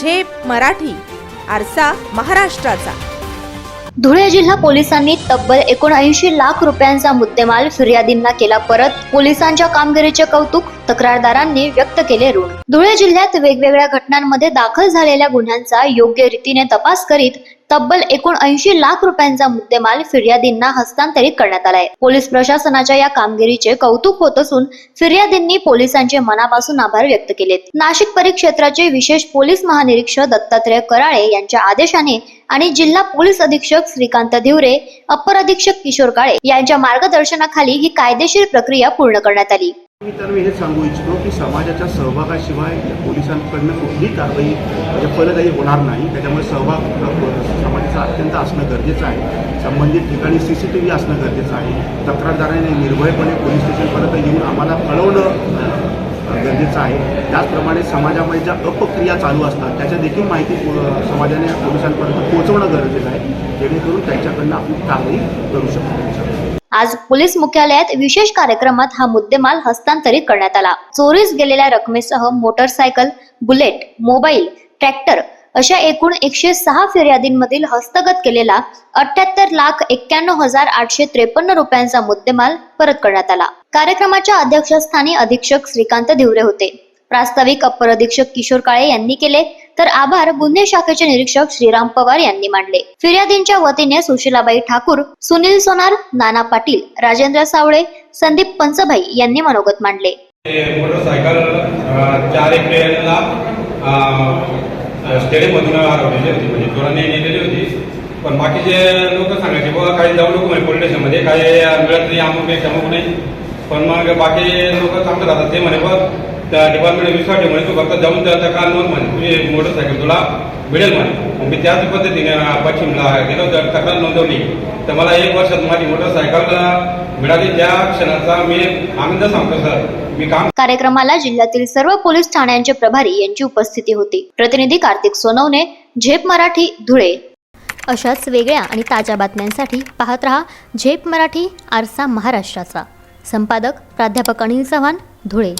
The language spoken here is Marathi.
झेप मराठी आरसा महाराष्ट्राचा. धुळे जिल्हा पोलिसांनी तब्बल एकोणऐंशी लाख रुपयांचा मुद्देमाल फिर्यादींना केला परत. पोलिसांच्या कामगिरीचे कौतुक तक्रारदारांनी व्यक्त केले ऋण. धुळे जिल्ह्यात वेगवेगळ्या घटनांमध्ये दाखल झालेल्या गुन्ह्यांचा योग्य रीतीने तपास करीत तब्बल एकोणऐंशी लाख रुपयांचा मुद्देमाल फिर्यादींना हस्तांतरित करण्यात आलाय. पोलीस प्रशासनाच्या या कामगिरीचे कौतुक होत असून फिर्यादींनी पोलिसांचे मनापासून आभार व्यक्त केलेत. नाशिक परिक्षेत्राचे विशेष पोलीस महानिरीक्षक दत्तात्रय कराळे यांच्या आदेशाने आणि जिल्हा पोलीस अधीक्षक श्रीकांत धिवरे अपर अधीक्षक किशोर काळे यांच्या मार्गदर्शनाखाली ही कायदेशीर प्रक्रिया पूर्ण करण्यात आली. मी तर मी हे सांगू इच्छितो की समाजाच्या सहभागाशिवाय पोलिसांकडनं कुठलीही कारवाई म्हणजे फलदायी होणार नाही. त्याच्यामुळे सहभाग समाजाचा अत्यंत असणं गरजेचं आहे. संबंधित ठिकाणी सी सी टी व्ही असणं गरजेचं आहे. तक्रारदाराने निर्भयपणे पोलीस स्टेशनपर्यंत येऊन आम्हाला कळवणं गरजेचं आहे. त्याचप्रमाणे समाजामध्ये ज्या अपक्रिया चालू असतात त्याच्या देखील माहिती समाजाने पोलिसांपर्यंत पोहोचवणं गरजेचं आहे. जेणेकरून त्यांच्याकडनं आपण कारवाई करू शकतो. आज पोलीस मुख्यालयात विशेष कार्यक्रमात हा मुद्देमाल हस्तांतरित करण्यात आला. चोरीस गेलेल्या रकमेसह मोटरसायकल बुलेट मोबाईल ट्रॅक्टर अशा एकूण एकशे सहा फिर्यादींमधील हस्तगत केलेला अठ्याहत्तर लाख एक्क्याण्णव हजार आठशे त्रेपन्न रुपयांचा मुद्देमाल परत करण्यात आला. कार्यक्रमाच्या अध्यक्षस्थानी अधीक्षक श्रीकांत धिवरे होते. प्रास्ताविक अप्पर अधीक्षक किशोर काळे यांनी केले. तर आभार गुन्हे शाखेचे निरीक्षक श्रीराम पवार यांनी मांडले फिर्यादींच्या वतीने सुशीलाबाई ठाकूर सुनील सोनार नाना पाटील राजेंद्र सावळे संदीप पंचभाई यांनी मनोगत मांडले. मोटरसायकल चार एप्रिलला स्टेडियममधून हरवलेली होती म्हणजे चोरांनी नेलेली होती. पण बाकीचे लोक सांगायचे बाबा काही जाऊ नको म्हणजे पोलीस स्टेशनमध्ये काही मिळत नाही अमुक नाही तमुक नाही. पण मग बाकी लोक सांगतात आता ते म्हणे बघ त्या डिपार्टमेंट विश्वास ठेव म्हणे तू फक्त जाऊन त्या तक्रार नोंद म्हणे. तुझी मोटरसायकल तुला मिळेल म्हणे. मग मी त्याच पद्धतीने पश्चिमला गेलो तर तक्रार नोंदवली. तर मला एक वर्षात माझी मोटरसायकल मिळाली. त्या क्षणाचा मी आनंद सांगतो सर. मी काम कार्यक्रमाला जिल्ह्यातील सर्व पोलीस ठाण्यांचे प्रभारी यांची उपस्थिती होती. प्रतिनिधी कार्तिक सोनवणे झेप मराठी धुळे. अशाच वेगळ्या आणि ताज्या बातम्यांसाठी पाहत रहा झेप मराठी आरसा महाराष्ट्राचा. संपादक प्राध्यापक अनिल चव्हाण धुळे.